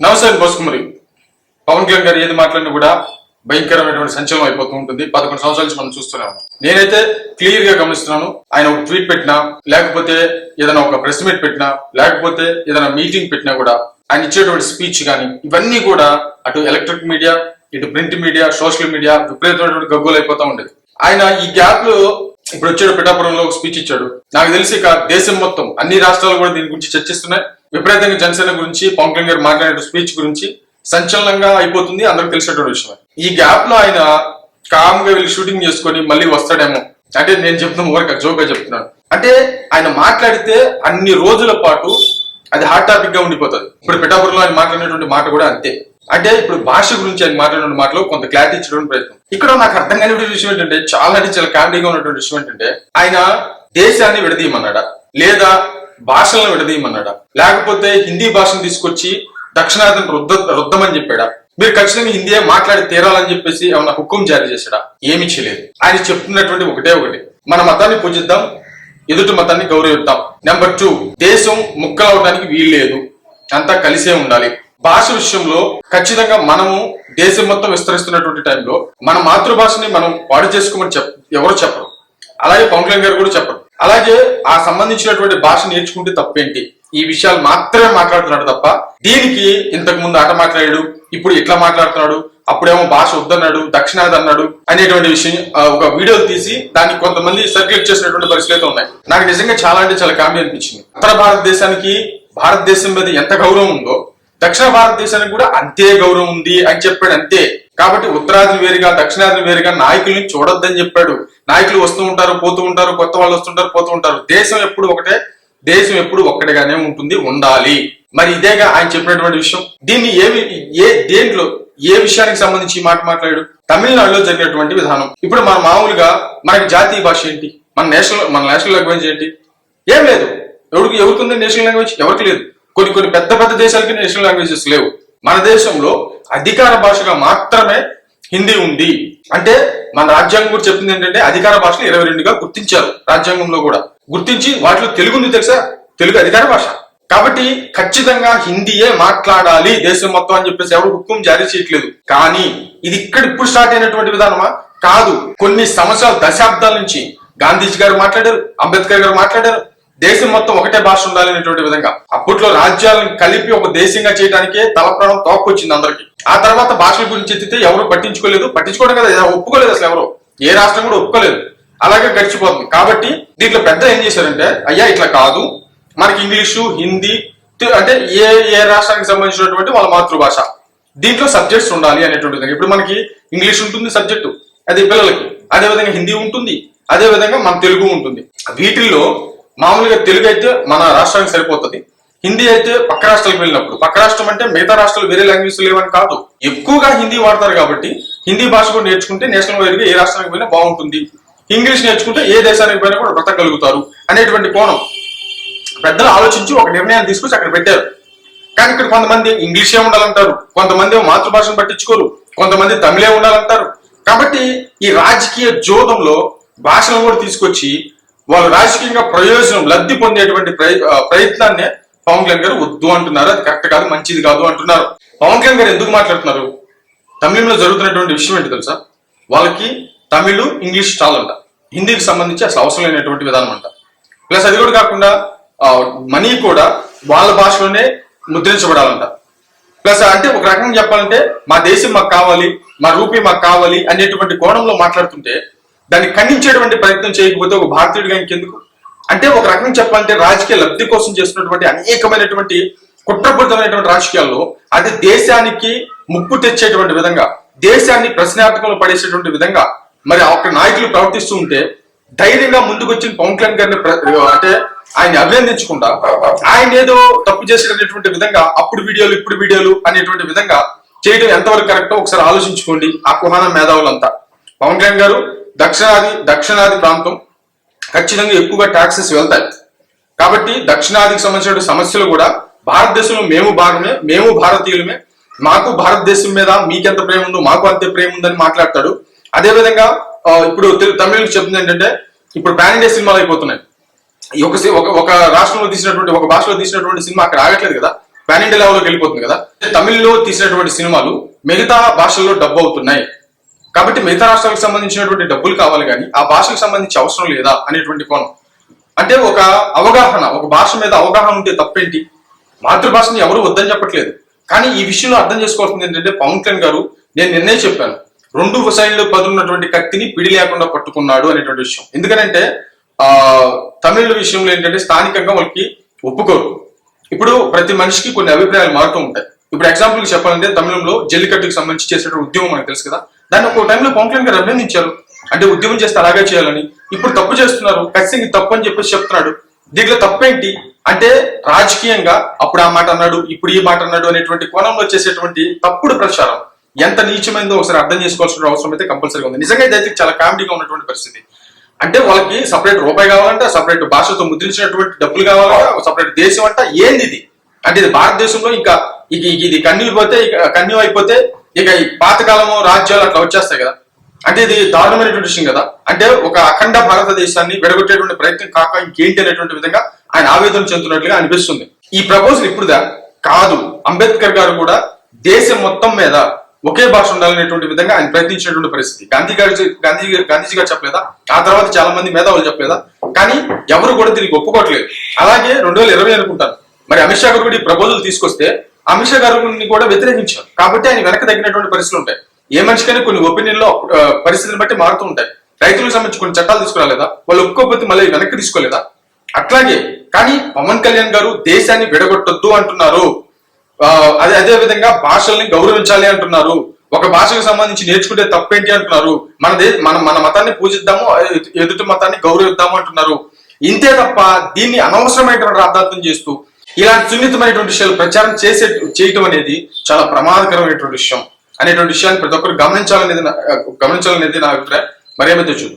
నవసాని బోసుకుమరి. పవన్ కళ్యాణ్ గారు ఏది మాట్లాడినా కూడా భయంకరమైనటువంటి సంచలనం అయిపోతూ ఉంటుంది. పదకొండు సంవత్సరాల నుంచి మనం చూస్తున్నాము నేనైతే క్లియర్గా గమనిస్తున్నాను. ఆయన ఒక ట్వీట్ పెట్టినా లేకపోతే ఏదైనా ఒక ప్రెస్ మీట్ పెట్టినా లేకపోతే ఏదైనా మీటింగ్ పెట్టినా కూడా ఆయన ఇచ్చేటువంటి స్పీచ్ కానీ ఇవన్నీ కూడా అటు ఎలక్ట్రిక్ మీడియా ఇటు ప్రింట్ మీడియా సోషల్ మీడియా విపరీతమైనటువంటి గగ్గులు అయిపోతూ ఉండేది ఆయన ఈ గ్యాప్లో ఇప్పుడు వచ్చాడు పిఠాపురంలో ఒక స్పీచ్ ఇచ్చాడు. నాకు తెలిసి ఇక దేశం మొత్తం అన్ని రాష్ట్రాలు కూడా దీని గురించి చర్చిస్తున్నాయి. విపరీతంగా జనసేన గురించి పవన్ కళ్యాణ్ గారు మాట్లాడే స్పీచ్ గురించి సంచలనంగా అయిపోతుంది అందరికి తెలిసినటువంటి విషయం ఈ గ్యాప్లో ఆయన కామ్గా వెళ్ళి షూటింగ్ చేసుకొని మళ్ళీ వస్తాడేమో. అంటే నేను చెప్తున్న ఊరక జోక్ చెప్తున్నాను. అంటే ఆయన మాట్లాడితే అన్ని రోజుల పాటు అది హాట్ టాపిక్గా ఉండిపోతుంది. ఇప్పుడు పిఠాపురంలో ఆయన మాట్లాడినటువంటి మాట కూడా అంతే. అంటే ఇప్పుడు భాష గురించి ఆయన మాట్లాడిన మాటలో కొంత క్లారిటీ ఇచ్చడానికి ప్రయత్నం. ఇక్కడ నాకు అర్థం కానిటువంటి విషయం ఏంటంటే చాలా అంటే చాలా కామెడీగా ఉన్నటువంటి విషయం ఏంటంటే ఆయన దేశాన్ని విడదీయమన్నాడా? లేదా భాషలను విడదీయమన్నాడా? లేకపోతే హిందీ భాషను తీసుకొచ్చి దక్షిణాదిని రుద్ద రుద్దమని చెప్పాడా? మీరు ఖచ్చితంగా హిందీ మాట్లాడి తీరాలని చెప్పేసి ఏమన్నా హుక్కుం జారీ చేశాడా? ఏమీ చేయలేదు. ఆయన చెప్తున్నటువంటి ఒకటే ఒకటి. మన మతాన్ని పూజిద్దాం ఎదుటి మతాన్ని గౌరవిద్దాం. నెంబర్ టూ దేశం ముక్కలవడానికి వీల్లేదు అంతా కలిసే ఉండాలి. భాష విషయంలో ఖచ్చితంగా మనము దేశం మొత్తం విస్తరిస్తున్నటువంటి టైంలో మన మాతృభాషని మనం పాడు చేసుకోమని చెప్ ఎవరు చెప్పరు. అలాగే పవన్ కళ్యాణ్ గారు కూడా చెప్పరు. అలాగే ఆ సంబంధించినటువంటి భాష నేర్చుకుంటే తప్పేంటి? ఈ విషయాలు మాత్రమే మాట్లాడుతున్నాడు తప్ప దీనికి ఇంతకు ముందు ఆట మాట్లాడాడు ఇప్పుడు ఇట్లా మాట్లాడుతున్నాడు అప్పుడేమో భాష వద్దన్నాడు దక్షిణాది అన్నాడు అనేటువంటి విషయం ఒక వీడియోలు తీసి దాన్ని కొంతమంది సర్క్యులేట్ చేసినటువంటి పరిస్థితులు ఉన్నాయి. నాకు నిజంగా చాలా అంటే చాలా కామెడీ అనిపించింది. ఉత్తర భారతదేశానికి భారతదేశం మీద ఎంత గౌరవం ఉందో దక్షిణ భారతదేశానికి కూడా అంతే గౌరవం ఉంది అని చెప్పాడు అంతే. కాబట్టి ఉత్తరాదిని వేరుగా దక్షిణాదిని వేరుగా నాయకుల్ని చూడొద్దని చెప్పాడు. నాయకులు వస్తూ ఉంటారు పోతూ ఉంటారు కొత్త వాళ్ళు వస్తుంటారు పోతూ ఉంటారు. దేశం ఎప్పుడు ఒకటే దేశం ఎప్పుడు ఒక్కటిగానే ఉంటుంది ఉండాలి. మరి ఇదేగా ఆయన చెప్పినటువంటి విషయం. దీన్ని ఏమి ఏ దేంట్లో ఏ విషయానికి సంబంధించి మాట మాట్లాడాడు? తమిళనాడులో జరిగినటువంటి విధానం. ఇప్పుడు మన మామూలుగా మనకి జాతీయ భాష ఏంటి? మన నేషనల్ మన నేషనల్ లాంగ్వేజ్ ఏంటి? ఏం లేదు. ఎవరికి ఎవరికి ఉంది నేషనల్ లాంగ్వేజ్? ఎవరికి లేదు. కొన్ని కొన్ని పెద్ద పెద్ద దేశాలకి నేషనల్ లాంగ్వేజెస్ లేవు. మన దేశంలో అధికార భాషగా మాత్రమే హిందీ ఉంది. అంటే మన రాజ్యాంగం కూడా చెప్పింది ఏంటంటే అధికార భాషలు ఇరవై రెండుగా గుర్తించారు రాజ్యాంగంలో కూడా. గుర్తించి వాటిలో తెలుగు ఉంది తెలుసా? తెలుగు అధికార భాష. కాబట్టి ఖచ్చితంగా హిందీయే మాట్లాడాలి దేశం మొత్తం అని చెప్పేసి ఎవరు హుక్కుం జారీ చేయట్లేదు. కానీ ఇది ఇక్కడ ఇప్పుడు స్టార్ట్ అయినటువంటి విధానమా? కాదు. కొన్ని సంవత్సరాల దశాబ్దాల నుంచి గాంధీజీ గారు మాట్లాడారు అంబేద్కర్ గారు మాట్లాడారు. దేశం మొత్తం ఒకటే భాష ఉండాలి అనేటువంటి విధంగా. అప్పట్లో రాజ్యాలను కలిపి ఒక దేశంగా చేయడానికే తలప్రాణం తోక్కొచ్చింది అందరికి. ఆ తర్వాత భాషల గురించి ఎత్తితే ఎవరు పట్టించుకోలేదు. పట్టించుకోవడం కదా ఒప్పుకోలేదు అసలు ఎవరు. ఏ రాష్ట్రం కూడా ఒప్పుకోలేదు. అలాగే గడిచిపోతుంది. కాబట్టి దీంట్లో పెద్ద ఏం చేశారంటే అయ్యా ఇట్లా కాదు. మనకి ఇంగ్లీషు హిందీ అంటే ఏ ఏ రాష్ట్రానికి సంబంధించినటువంటి వాళ్ళ మాతృభాష. దీంట్లో సబ్జెక్ట్స్ ఉండాలి అనేటువంటిది ఇప్పుడు మనకి ఇంగ్లీష్ ఉంటుంది సబ్జెక్టు అది పిల్లలకి. అదే విధంగా హిందీ ఉంటుంది. అదే విధంగా మన తెలుగు ఉంటుంది. వీటిల్లో మామూలుగా తెలుగు అయితే మన రాష్ట్రానికి సరిపోతుంది. హిందీ అయితే పక్క రాష్ట్రాలకు వెళ్ళినప్పుడు. పక్క రాష్ట్రం అంటే మిగతా రాష్ట్రాలు వేరే లాంగ్వేజ్ లేవని కాదు. ఎక్కువగా హిందీ వాడతారు కాబట్టి హిందీ భాష కూడా నేర్చుకుంటే నేషనల్ వైడ్గా ఏ రాష్ట్రానికి పోయినా బాగుంటుంది. ఇంగ్లీష్ నేర్చుకుంటే ఏ దేశానికి పోయినా కూడా బ్రతకగలుగుతారు అనేటువంటి కోణం. పెద్దలు ఆలోచించి ఒక నిర్ణయాన్ని తీసుకొచ్చి అక్కడ పెట్టారు. కానీ ఇక్కడ కొంతమంది ఇంగ్లీషే ఉండాలంటారు. కొంతమంది మాతృభాషను పట్టించుకోరు. కొంతమంది తమిళే ఉండాలంటారు. కాబట్టి ఈ రాజకీయ జోదంలో భాషను కూడా తీసుకొచ్చి వాళ్ళు రాజకీయంగా ప్రయోజనం లబ్ధి పొందేటువంటి ప్రయ- ప్రయత్నాన్ని పవన్ కళ్యాణ్ గారు వద్దు అంటున్నారు. అది కరెక్ట్ కాదు మంచిది కాదు అంటున్నారు. పవన్ కళ్యాణ్ గారు ఎందుకు మాట్లాడుతున్నారు? తమిళంలో జరుగుతున్నటువంటి విషయం ఏంటి తెలుసా? వాళ్ళకి తమిళ్ ఇంగ్లీష్ చాలంట. హిందీకి సంబంధించి అసలు అవసరం లేనటువంటి విధానం అంట. ప్లస్ అది కూడా కాకుండా మనీ కూడా వాళ్ళ భాషలోనే ముద్రించబడాలంట. ప్లస్ అంటే ఒక రకంగా చెప్పాలంటే మా దేశం మాకు కావాలి మా రూపీ మాకు కావాలి అనేటువంటి కోణంలో మాట్లాడుతుంటే దాన్ని ఖండించేటువంటి ప్రయత్నం చేయకపోతే ఒక భారతీయుడిగా ఇంకెందుకు? అంటే ఒక రకంగా చెప్పాలంటే రాజకీయ లబ్ధి కోసం చేస్తున్నటువంటి అనేకమైనటువంటి కుట్రపూరితమైనటువంటి రాజకీయాల్లో అది దేశానికి ముప్పు తెచ్చేటువంటి విధంగా దేశాన్ని ప్రశ్నార్థకంలో పడేసేటువంటి విధంగా మరి ఒక నాయకులు ప్రవర్తిస్తూ ఉంటే ధైర్యంగా ముందుకు వచ్చిన పవన్ కళ్యాణ్ గారిని అంటే ఆయన అభినందించకుండా ఆయన ఏదో తప్పు చేసేటటువంటి విధంగా అప్పుడు వీడియోలు ఇప్పుడు వీడియోలు అనేటువంటి విధంగా చేయడం ఎంతవరకు కరెక్టో ఒకసారి ఆలోచించుకోండి. ఆ కుహాన మేధావులంతా. పవన్ కళ్యాణ్ గారు దక్షిణాది దక్షిణాది ప్రాంతం ఖచ్చితంగా ఎక్కువగా ట్యాక్సెస్ వెళ్తాయి. కాబట్టి దక్షిణాదికి సంబంధించిన సమస్యలు కూడా భారతదేశంలో మేము భాగమే మేము భారతీయులమే. మాకు భారతదేశం మీద మీకెంత ప్రేమ ఉందో మాకు అంతే ప్రేమ ఉందని మాట్లాడతాడు. అదే విధంగా ఇప్పుడు తమిళ చెప్తుంది ఏంటంటే ఇప్పుడు పాన్ ఇండియా సినిమాలు అయిపోతున్నాయి. ఈ ఒక ఒక ఒక రాష్ట్రంలో తీసినటువంటి ఒక భాషలో తీసినటువంటి సినిమా అక్కడ ఆగట్లేదు కదా? పాన్ ఇండియా లెవెల్లోకి వెళ్ళిపోతుంది కదా? తమిళ్ళో తీసినటువంటి సినిమాలు మిగతా భాషల్లో డబ్బు అవుతున్నాయి. కాబట్టి మిగతా రాష్ట్రాలకు సంబంధించినటువంటి డబ్బులు కావాలి కానీ ఆ భాషకు సంబంధించి అవసరం లేదా అనేటువంటి కోణం. అంటే ఒక అవగాహన ఒక భాష మీద అవగాహన ఉంటే తప్పేంటి? మాతృభాషని ఎవరు వద్దని చెప్పట్లేదు. కానీ ఈ విషయంలో అర్థం చేసుకోవాల్సింది ఏంటంటే పవన్ కళ్యాణ్ గారు నేను నిన్నే చెప్పాను రెండు సైడ్లు పదున్నటువంటి కత్తిని పిడి లేకుండా పట్టుకున్నాడు అనేటువంటి విషయం. ఎందుకంటే ఆ తమిళ విషయంలో ఏంటంటే స్థానికంగా వాళ్ళకి ఒప్పుకోరు. ఇప్పుడు ప్రతి మనిషికి కొన్ని అభిప్రాయాలు మారుతూ ఉంటాయి. ఇప్పుడు ఎగ్జాంపుల్ చెప్పాలంటే తమిళంలో జల్లికట్టుకు సంబంధించి చేసేటువంటి ఉద్యమం మనకు తెలుసు కదా. దాన్ని ఒక టైంలో పవన్ కళ్యాణ్ గారు అభినందించారు. అంటే ఉద్యమం చేస్తే అలాగే చేయాలని. ఇప్పుడు తప్పు చేస్తున్నారు. ఖచ్చితంగా తప్పు అని చెప్పేసి చెప్తున్నాడు. దీంట్లో తప్పేంటి? అంటే రాజకీయంగా అప్పుడు ఆ మాట అన్నాడు ఇప్పుడు ఈ మాట అన్నాడు అనేటువంటి కోణంలో చేసేటువంటి తప్పుడు ప్రచారం ఎంత నీచమైందో ఒకసారి అర్థం చేసుకోవాల్సిన అవసరం అయితే కంపల్సరీగా ఉంది. నిజంగా ఇదైతే చాలా కామెడీగా ఉన్నటువంటి పరిస్థితి. అంటే వాళ్ళకి సపరేట్ రూపాయి కావాలంటే సపరేట్ భాషతో ముద్రించినటువంటి డబ్బులు కావాలంటే సపరేట్ దేశం అంట. ఏంది ఇది? అంటే ఇది భారతదేశంలో ఇంకా ఇది కన్యూ పోతే ఇక కన్యూ అయిపోతే ఇక ఈ పాతకాలము రాజ్యాలు అట్లా వచ్చేస్తాయి కదా. అంటే ఇది దారుణమైనటువంటి విషయం కదా. అంటే ఒక అఖండ భారతదేశాన్ని విడగొట్టేటువంటి ప్రయత్నం కాక ఇంకేంటి అనేటువంటి విధంగా ఆయన ఆవేదన చెందుతున్నట్లుగా అనిపిస్తుంది. ఈ ప్రపోజల్ ఇప్పుడుదా? కాదు. అంబేద్కర్ గారు కూడా దేశం మొత్తం మీద ఒకే భాష ఉండాలనేటువంటి విధంగా ఆయన ప్రయత్నించినటువంటి పరిస్థితి. గాంధీ గారు గాంధీ గాంధీజీ గారు చెప్పలేదా? ఆ తర్వాత చాలా మంది మేధావులు చెప్పలేదా? కానీ ఎవరు కూడా దీనికి ఒప్పుకోవట్లేదు. అలాగే రెండు వేల ఇరవై అనుకుంటారు మరి అమిత్ షా గారు కూడా ఈ ప్రపోజల్ తీసుకొస్తే అమిత్ షా గారిని కూడా వ్యతిరేకించారు. కాబట్టి ఆయన వెనక తగ్గినటువంటి పరిస్థితులు ఉంటాయి. ఏ మనిషికైనా కొన్ని ఒపీనియన్లో పరిస్థితిని బట్టి మారుతూ ఉంటాయి. రైతులకు సంబంధించి కొన్ని చట్టాలు తీసుకురాలేదా? వాళ్ళు ఒప్పుకోకపోతే మళ్ళీ వెనక్కి తీసుకోలేదా? అట్లాగే కానీ పవన్ కళ్యాణ్ గారు దేశాన్ని విడగొట్టొద్దు అంటున్నారు. ఆ, అదే అదే విధంగా భాషల్ని గౌరవించాలి అంటున్నారు. ఒక భాషకు సంబంధించి నేర్చుకుంటే తప్పేంటి అంటున్నారు. మన దే మన మన మతాన్ని పూజిద్దాము ఎదుటి మతాన్ని గౌరవిద్దాము అంటున్నారు. ఇంతే తప్ప దీన్ని అనవసరమైనటువంటి అర్థార్థం చేస్తూ ఇలాంటి సున్నితమైనటువంటి విషయాలు ప్రచారం చేసే చేయటం అనేది చాలా ప్రమాదకరమైనటువంటి విషయం అనేటువంటి విషయాన్ని ప్రతి ఒక్కరు గమనించాలనేది గమనించాలనేది నా అభిప్రాయం. మరేమైతే చూడు